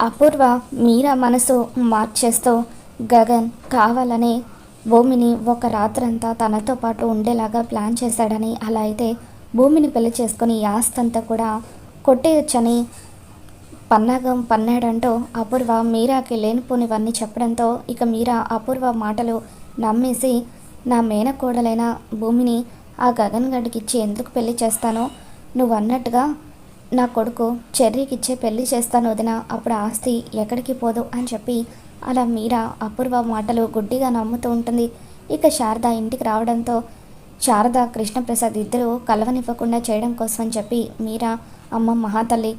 అపూర్వ మీరా మనసు మార్చేస్తూ గగన్ కావాలని భూమిని ఒక రాత్రంతా తనతో పాటు ఉండేలాగా ప్లాన్ చేశాడని అలా అయితే భూమిని పెళ్ళి చేసుకుని యాస్తంతా ఆస్తంతా కూడా కొట్టేయొచ్చని పన్నాగం పన్నాడంటూ అపూర్వ మీరాకి లేనిపోనివన్నీ చెప్పడంతో ఇక మీరా అపూర్వ మాటలు నమ్మేసి నా మేనకోడలైన భూమిని ఆ గగన్ గడికి ఇచ్చి ఎందుకు పెళ్ళి చేస్తానో? నువ్వు అన్నట్టుగా నా కొడుకు చెర్రీకి ఇచ్చే పెళ్ళి చేస్తాను వదిన. అప్పుడు ఆస్తి ఎక్కడికి పోదు అని చెప్పి అలా మీరా అపూర్వ మాటలు గుడ్డిగా నమ్ముతూ ఉంటుంది. ఇక శారద ఇంటికి రావడంతో శారద కృష్ణప్రసాద్ ఇద్దరు కలవనివ్వకుండా చేయడం కోసం అని చెప్పి మీరా అమ్మ మహాతల్లి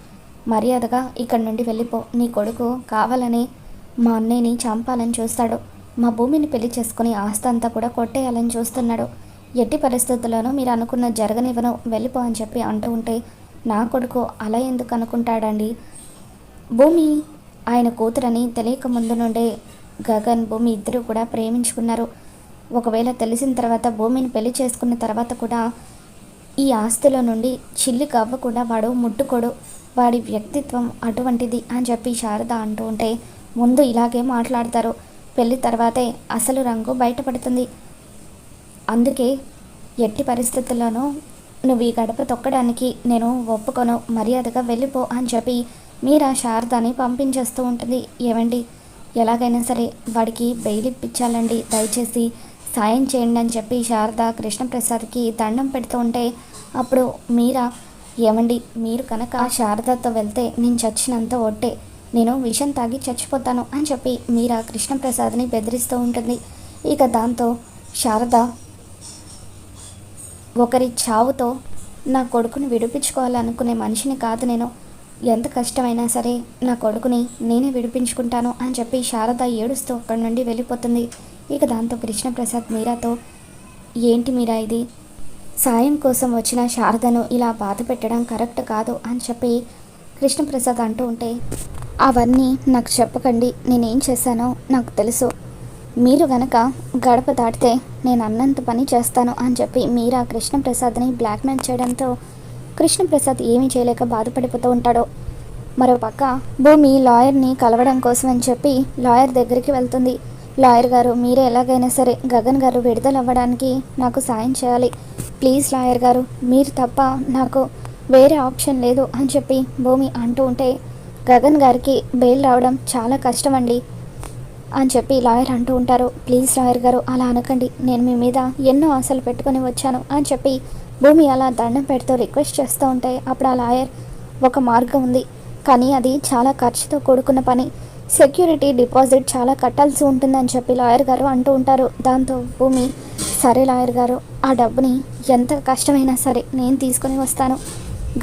మర్యాదగా ఇక్కడి నుండి వెళ్ళిపో. నీ కొడుకు కావాలని మా అన్నయ్యని చంపాలని చూస్తాడు. మా భూమిని పెళ్ళి చేసుకుని ఆస్తి అంతా కూడా కొట్టేయాలని చూస్తున్నాడు. ఎట్టి పరిస్థితుల్లోనూ మీరు అనుకున్న జరగనివ్వను. వెళ్ళిపో అని చెప్పి అంటూ ఉంటే నా కొడుకు అలా ఎందుకు అనుకుంటాడండి? భూమి ఆయన కూతురని తెలియక ముందు నుండే గగన్ భూమి ఇద్దరూ కూడా ప్రేమించుకున్నారు. ఒకవేళ తెలిసిన తర్వాత భూమిని పెళ్ళి చేసుకున్న తర్వాత కూడా ఈ ఆస్తుల నుండి చిల్లి కవ్వ కూడా వాడు ముట్టుకోడు. వాడి వ్యక్తిత్వం అటువంటిది అని చెప్పి శారద అంటూ ఉంటే ముందు ఇలాగే మాట్లాడతారు. పెళ్ళి తర్వాతే అసలు రంగు బయటపడుతుంది. అందుకే ఎట్టి పరిస్థితుల్లోనూ నువ్వు ఈ గడప తొక్కడానికి నేను ఒప్పుకొను. మర్యాదగా వెళ్ళిపో అని చెప్పి మీరా శారదాని పంపించేస్తూ ఉంటుంది. ఏమండి ఎలాగైనా సరే వాడికి బెయిల్ ఇప్పించాలండి. దయచేసి సాయం చేయండి అని చెప్పి శారద కృష్ణప్రసాద్కి దండం పెడుతూ ఉంటే అప్పుడు మీరా ఏమండి మీరు కనుక శారదతో వెళ్తే నేను చచ్చినంత ఒట్టే. నేను విషం తాగి చచ్చిపోతాను అని చెప్పి మీరా కృష్ణప్రసాద్ని బెదిరిస్తూ ఉంటుంది. ఇక దాంతో శారద ఒకరి చావుతో నా కొడుకుని విడిపించుకోవాలనుకునే మనిషిని కాదు నేను. ఎంత కష్టమైనా సరే నా కొడుకుని నేనే విడిపించుకుంటాను అని చెప్పి శారద ఏడుస్తూ అక్కడి నుండి వెళ్ళిపోతుంది. ఇక దాంతో కృష్ణప్రసాద్ మీరాతో ఏంటి మీరా ఇది? సాయం కోసం వచ్చిన శారదను ఇలా బాధ పెట్టడం కరెక్ట్ కాదు అని చెప్పి కృష్ణప్రసాద్ అంటూ ఉంటే అవన్నీ నాకు చెప్పకండి. నేనేం చేశానో నాకు తెలుసు. మీరు గనక గడప దాటితే నేను అన్నంత పని చేస్తాను అని చెప్పి మీరా కృష్ణప్రసాద్ని బ్లాక్మెయిల్ చేయడంతో కృష్ణప్రసాద్ ఏమీ చేయలేక బాధపడిపోతూ ఉంటాడో. మరో పక్క భూమి లాయర్ని కలవడం కోసం అని చెప్పి లాయర్ దగ్గరికి వెళ్తుంది. లాయర్ గారు మీరే ఎలాగైనా సరే గగన్ గారు విడుదల అవ్వడానికి నాకు సాయం చేయాలి. ప్లీజ్ లాయర్ గారు మీరు తప్ప నాకు వేరే ఆప్షన్ లేదు అని చెప్పి భూమి అంటూ ఉంటే గగన్ గారికి బెయిల్ రావడం చాలా కష్టం అండి అని చెప్పి లాయర్ అంటూ ఉంటారు. ప్లీజ్ లాయర్ గారు అలా అనకండి. నేను మీ మీద ఎన్నో ఆశలు పెట్టుకొని వచ్చాను అని చెప్పి భూమి అలా దండం పెడుతూ రిక్వెస్ట్ చేస్తూ ఉంటే అప్పుడు ఆ లాయర్ ఒక మార్గం ఉంది. కానీ అది చాలా ఖర్చుతో కూడుకున్న పని. సెక్యూరిటీ డిపాజిట్ చాలా కట్టాల్సి ఉంటుందని చెప్పి లాయర్ గారు అంటూ ఉంటారు. దాంతో భూమి సరే లాయర్ గారు ఆ డబ్బుని ఎంత కష్టమైనా సరే నేను తీసుకొని వస్తాను.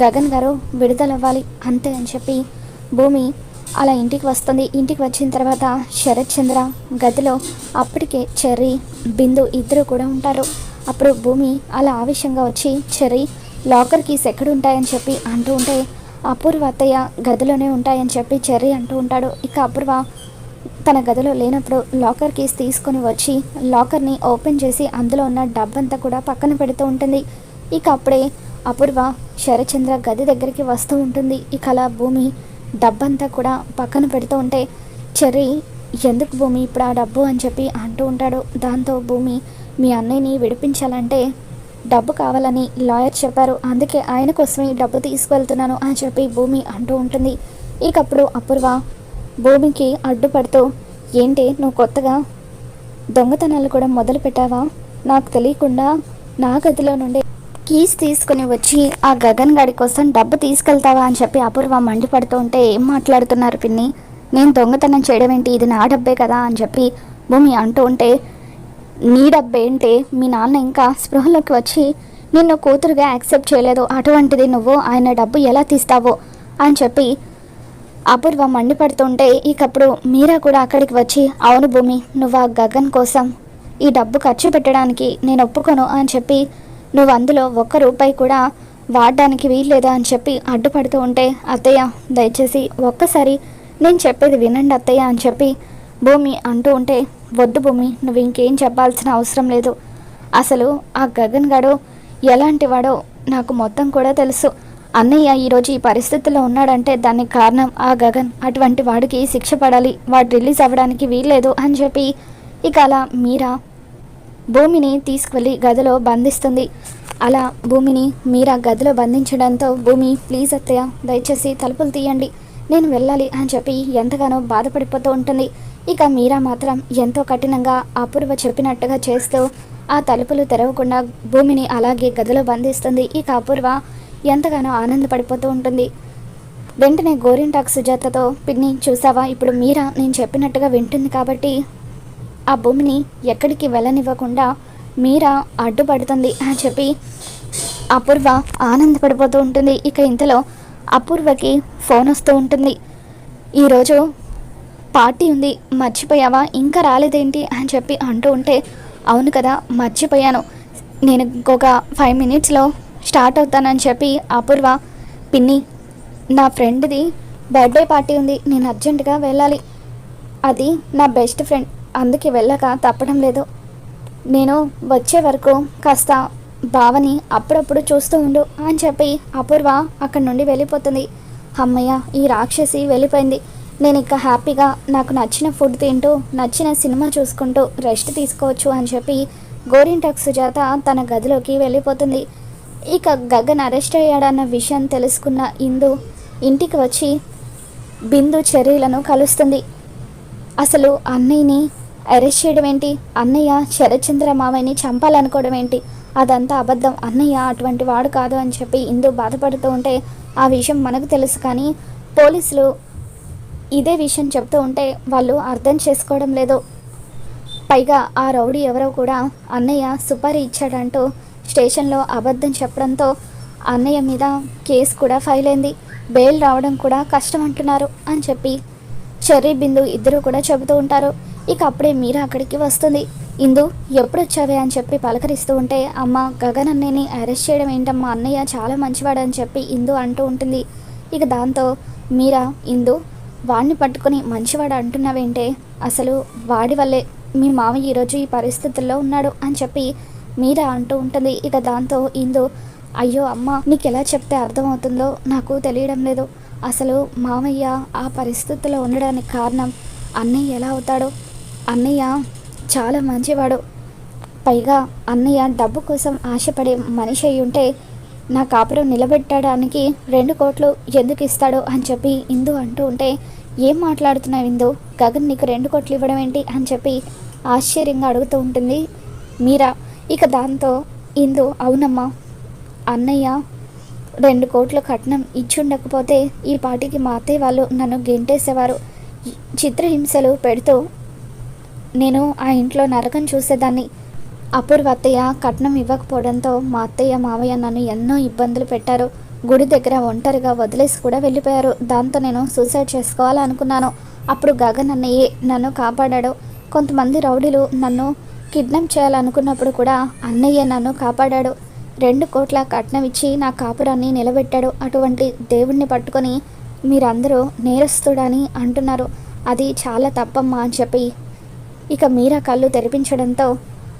గగన్ గారు విడుదలవ్వాలి అంతే అని చెప్పి భూమి అలా ఇంటికి వస్తుంది. ఇంటికి వచ్చిన తర్వాత శరత్ చంద్ర గదిలో అప్పటికే చెర్రీ బిందు ఇద్దరు కూడా ఉంటారు. అప్పుడు భూమి అలా ఆవేశంగా వచ్చి చెర్రీ లాకర్ కీస్ ఎక్కడ ఉంటాయని చెప్పి అంటూ ఉంటే అపూర్వ అత్తయ్య గదిలోనే ఉంటాయని చెప్పి చెర్రీ అంటూ ఉంటాడు. ఇక అపూర్వ తన గదిలో లేనప్పుడు లాకర్ కీస్ తీసుకొని వచ్చి లాకర్ని ఓపెన్ చేసి అందులో ఉన్న డబ్బంతా కూడా పక్కన పెడుతూ ఉంటుంది. ఇక అప్పుడే అపూర్వ శరచంద్ర గది దగ్గరికి వస్తూ ఉంటుంది. ఇక అలా భూమి డబ్బంతా కూడా పక్కన పెడుతూ ఉంటే చెర్రీ ఎందుకు భూమి ఇప్పుడు ఆ డబ్బు? అని చెప్పి అంటూ ఉంటాడు. దాంతో భూమి మీ అన్నయ్యని విడిపించాలంటే డబ్బు కావాలని లాయర్ చెప్పారు. అందుకే ఆయన కోసమే డబ్బు తీసుకువెళ్తున్నాను అని చెప్పి భూమి అంటూ ఉంటుంది. ఇకప్పుడు అపూర్వ భూమికి అడ్డుపడుతూ ఏంటి నువ్వు కొత్తగా దొంగతనాలు కూడా మొదలు పెట్టావా నాకు తెలియకుండా నా గదిలో నుండి కీస్ తీసుకుని వచ్చి ఆ గగన్ గడి కోసం డబ్బు తీసుకెళ్తావా? అని చెప్పి అపూర్వ మండిపడుతూ ఉంటే ఏం మాట్లాడుతున్నారు పిన్ని? నేను దొంగతనం చేయడం ఏంటి? ఇది నా డబ్బే కదా? అని చెప్పి భూమి అంటూ ఉంటే నీ డబ్బేంటే మీ నాన్న ఇంకా స్పృహలోకి వచ్చి నిన్ను కూతురుగా యాక్సెప్ట్ చేయలేదు. అటువంటిది నువ్వు ఆయన డబ్బు ఎలా తీస్తావో? అని చెప్పి అపూర్వ మండిపడుతుంటే ఇకప్పుడు మీరా కూడా అక్కడికి వచ్చి అవును భూమి నువ్వు ఆ గగన్ కోసం ఈ డబ్బు ఖర్చు పెట్టడానికి నేను ఒప్పుకోను అని చెప్పి నువ్వు అందులో ఒక్క రూపాయి కూడా వాడడానికి వీల్లేదా అని చెప్పి అడ్డుపడుతూ ఉంటే అత్తయ్య దయచేసి ఒక్కసారి నేను చెప్పేది వినండి అత్తయ్య అని చెప్పి భూమి అంటూ ఉంటే వద్దు భూమి నువ్వు ఇంకేం చెప్పాల్సిన అవసరం లేదు. అసలు ఆ గగన్ గడు ఎలాంటి వాడో నాకు మొత్తం కూడా తెలుసు. అన్నయ్య ఈరోజు ఈ పరిస్థితిలో ఉన్నాడంటే దానికి కారణం ఆ గగన్. అటువంటి వాడికి శిక్ష పడాలి వాడు రిలీజ్ అవ్వడానికి వీల్లేదు అని చెప్పి ఇక అలా మీరా భూమిని తీసుకువెళ్ళి గదిలో బంధిస్తుంది. అలా భూమిని మీరా గదిలో బంధించడంతో భూమి ప్లీజ్ అత్తయ్య దయచేసి తలుపులు తీయండి. నేను వెళ్ళాలి అని చెప్పి ఎంతగానో బాధపడిపోతూ ఉంటుంది. ఇక మీరా మాత్రం ఎంతో కఠినంగా అపూర్వ చెప్పినట్టుగా చేస్తూ ఆ తలుపులు తెరవకుండా భూమిని అలాగే గదిలో బంధిస్తుంది. ఇక అపూర్వ ఎంతగానో ఆనందపడిపోతూ ఉంటుంది. వెంటనే గోరింటాక్ సుజాతతో పిన్ని చూసావా? ఇప్పుడు మీరా నేను చెప్పినట్టుగా వింటుంది కాబట్టి ఆ భూమిని ఎక్కడికి వెళ్ళనివ్వకుండా మీరా అడ్డుపడుతుంది అని చెప్పి అపూర్వ ఆనందపడిపోతూ ఉంటుంది. ఇక ఇంతలో అపూర్వకి ఫోన్ వస్తూ ఉంటుంది. ఈరోజు పార్టీ ఉంది మర్చిపోయావా? ఇంకా రాలేదేంటి? అని చెప్పి అంటూ ఉంటే అవును కదా మర్చిపోయాను. నేను ఇంకొక ఫైవ్ మినిట్స్లో స్టార్ట్ అవుతానని చెప్పి అపూర్వ పిన్ని నా ఫ్రెండ్ది బర్త్డే పార్టీ ఉంది నేను అర్జెంటుగా వెళ్ళాలి. అది నా బెస్ట్ ఫ్రెండ్ అందుకే వెళ్ళక తప్పడం లేదు. నేను వచ్చే వరకు కాస్త బావని అప్పుడప్పుడు చూస్తూ ఉండు అని చెప్పి అపూర్వ అక్కడి నుండి వెళ్ళిపోతుంది. అమ్మయ్య ఈ రాక్షసి వెళ్ళిపోయింది. నేను ఇంకా హ్యాపీగా నాకు నచ్చిన ఫుడ్ తింటూ నచ్చిన సినిమా చూసుకుంటూ రెస్ట్ తీసుకోవచ్చు అని చెప్పి గోరింటాక్ సుజాత తన గదిలోకి వెళ్ళిపోతుంది. ఇక గగన్ అరెస్ట్ అయ్యాడన్న విషయం తెలుసుకున్న ఇందు ఇంటికి వచ్చి బిందు చర్యలను కలుస్తుంది. అసలు అన్నయ్యని అరెస్ట్ చేయడం ఏంటి? అన్నయ్య శరచంద్ర మావయ్యని చంపాలనుకోవడం ఏంటి? అదంతా అబద్ధం. అన్నయ్య అటువంటి వాడు కాదు అని చెప్పి ఇందు బాధపడుతూ ఉంటే ఆ విషయం మనకు తెలుసు కానీ పోలీసులు ఇదే విషయం చెప్తూ ఉంటే వాళ్ళు అర్థం చేసుకోవడం లేదు. పైగా ఆ రౌడీ ఎవరో కూడా అన్నయ్య సుపారీ ఇచ్చాడంటూ స్టేషన్లో అబద్ధం చెప్పడంతో అన్నయ్య మీద కేసు కూడా ఫైల్ అయింది. బెయిల్ రావడం కూడా కష్టం అంటున్నారు అని చెప్పి చెర్రీ బిందు ఇద్దరు కూడా చెబుతూ ఉంటారు. ఇక అప్పుడే మీరా అక్కడికి వస్తుంది. ఇందు ఎప్పుడు వచ్చావే అని చెప్పి పలకరిస్తూ ఉంటే అమ్మ గగన్ అన్నయ్యని అరెస్ట్ చేయడం ఏంటమ్మా? అన్నయ్య చాలా మంచివాడు అని చెప్పి ఇందు అంటూ ఉంటుంది. ఇక దాంతో మీరా ఇందు వాడిని పట్టుకొని మంచివాడు అంటున్నావేంటే? అసలు వాడి వల్లే మీ మామయ్య ఈరోజు ఈ పరిస్థితుల్లో ఉన్నాడు అని చెప్పి మీరా అంటూ ఉంటుంది. ఇక దాంతో ఇందు అయ్యో అమ్మ నీకు ఎలా చెప్తే అర్థమవుతుందో నాకు తెలియడం లేదు. అసలు మామయ్య ఆ పరిస్థితుల్లో ఉండడానికి కారణం అన్నయ్య ఎలా అవుతాడో అన్నయ్య చాలా మంచివాడు. పైగా అన్నయ్య డబ్బు కోసం ఆశపడే మనిషి అయి ఉంటే నా కాపురం నిలబెట్టడానికి రెండు కోట్లు ఎందుకు ఇస్తాడో అని చెప్పి ఇందు అంటూ ఉంటే ఏం మాట్లాడుతున్నావు ఇందు? గగన్ నీకు రెండు కోట్లు ఇవ్వడం ఏంటి? అని చెప్పి ఆశ్చర్యంగా అడుగుతూ ఉంటుంది మీరా. ఇక దాంతో ఇందు అవునమ్మా అన్నయ్య రెండు కోట్ల కట్నం ఇచ్చుండకపోతే ఈ పాటికి మా అత్తయ్య వాళ్ళు నన్ను గెంటేసేవారు. చిత్రహింసలు పెడుతూ నేను ఆ ఇంట్లో నరకం చూసేదాన్ని. అపూర్వ అత్తయ్య కట్నం ఇవ్వకపోవడంతో మా అత్తయ్య మావయ్య నన్ను ఎన్నో ఇబ్బందులు పెట్టారు. గుడి దగ్గర ఒంటరిగా వదిలేసి కూడా వెళ్ళిపోయారు. దాంతో నేను సూసైడ్ చేసుకోవాలనుకున్నాను. అప్పుడు గగన్ అన్నయ్యే నన్ను కాపాడాడు. కొంతమంది రౌడీలు నన్ను కిడ్నాప్ చేయాలనుకున్నప్పుడు కూడా అన్నయ్య నన్ను కాపాడాడు. రెండు కోట్ల కట్నం ఇచ్చి నా కాపురాన్ని నిలబెట్టాడు. అటువంటి దేవుణ్ణి పట్టుకొని మీరందరూ నేరస్తుడని అంటున్నారు. అది చాలా తప్పమ్మా అని చెప్పి ఇక మీరా కళ్ళు తెరిపించడంతో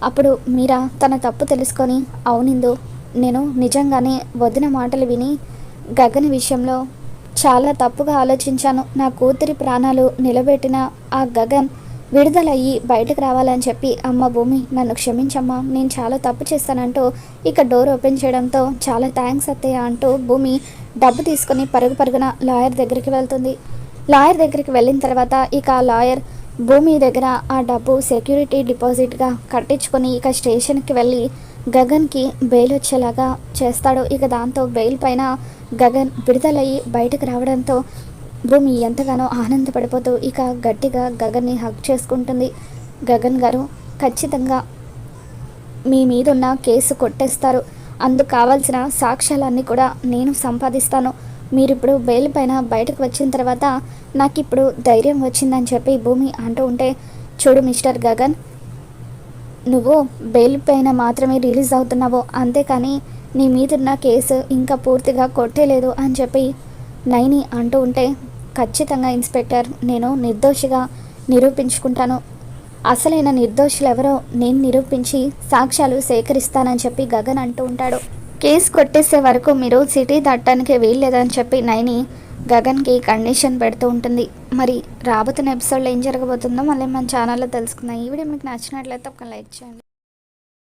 అప్పుడు మీరా తన తప్పు తెలుసుకొని అవునిందు నేను నిజంగానే వదిన మాటలు విని గగన్ విషయంలో చాలా తప్పుగా ఆలోచించాను. నా కూతురి ప్రాణాలు నిలబెట్టిన ఆ గగన్ విడుదలయ్యి బయటకు రావాలని చెప్పి అమ్మ భూమి నన్ను క్షమించమ్మా నేను చాలా తప్పు చేస్తానంటూ ఇక డోర్ ఓపెన్ చేయడంతో చాలా థ్యాంక్స్ అత్తయ్య అంటూ భూమి డబ్బు తీసుకొని పరుగు పరుగున లాయర్ దగ్గరికి వెళ్తుంది. లాయర్ దగ్గరికి వెళ్ళిన తర్వాత ఇక ఆ లాయర్ భూమి దగ్గర ఆ డబ్బు సెక్యూరిటీ డిపాజిట్గా కట్టించుకొని ఇక స్టేషన్కి వెళ్ళి గగన్కి బెయిల్ వచ్చేలాగా చేస్తాడు. ఇక దాంతో బెయిల్ పైన గగన్ విడుదలయ్యి బయటకు రావడంతో భూమి ఎంతగానో ఆనందపడిపోతూ ఇక గట్టిగా గగన్ని హక్ చేసుకుంటుంది. గగన్ గారు ఖచ్చితంగా మీ మీదున్న కేసు కొట్టేస్తారు. అందుకు కావాల్సిన సాక్ష్యాలన్నీ కూడా నేను సంపాదిస్తాను. మీరు ఇప్పుడు బెయిల్ పైన బయటకు వచ్చిన తర్వాత నాకు ఇప్పుడు ధైర్యం వచ్చిందని చెప్పి భూమి అంటూ ఉంటే చూడు మిస్టర్ గగన్ నువ్వు బెయిల్ పైన మాత్రమే రిలీజ్ అవుతున్నావు అంతేకాని నీ మీదున్న కేసు ఇంకా పూర్తిగా కొట్టేలేదు అని చెప్పి నైని అంటూ ఉంటే ఖచ్చితంగా ఇన్స్పెక్టర్ నేను నిర్దోషిగా నిరూపించుకుంటాను. అసలైన నిర్దోషులు ఎవరో నేను నిరూపించి సాక్ష్యాలు సేకరిస్తానని చెప్పి గగన్ అంటూ ఉంటాడు. కేసు కొట్టేసే వరకు మీరు సిటీ దాటానికి వీల్లేదని చెప్పి నైని గగన్కి కండిషన్ పెడుతూ ఉంటుంది. మరి రాబోతున్న ఎపిసోడ్లో ఏం జరగబోతుందో మళ్ళీ మన ఛానల్లో తెలుసుకుందాం. ఈ వీడియో మీకు నచ్చినట్లయితే ఒక లైక్ చేయండి.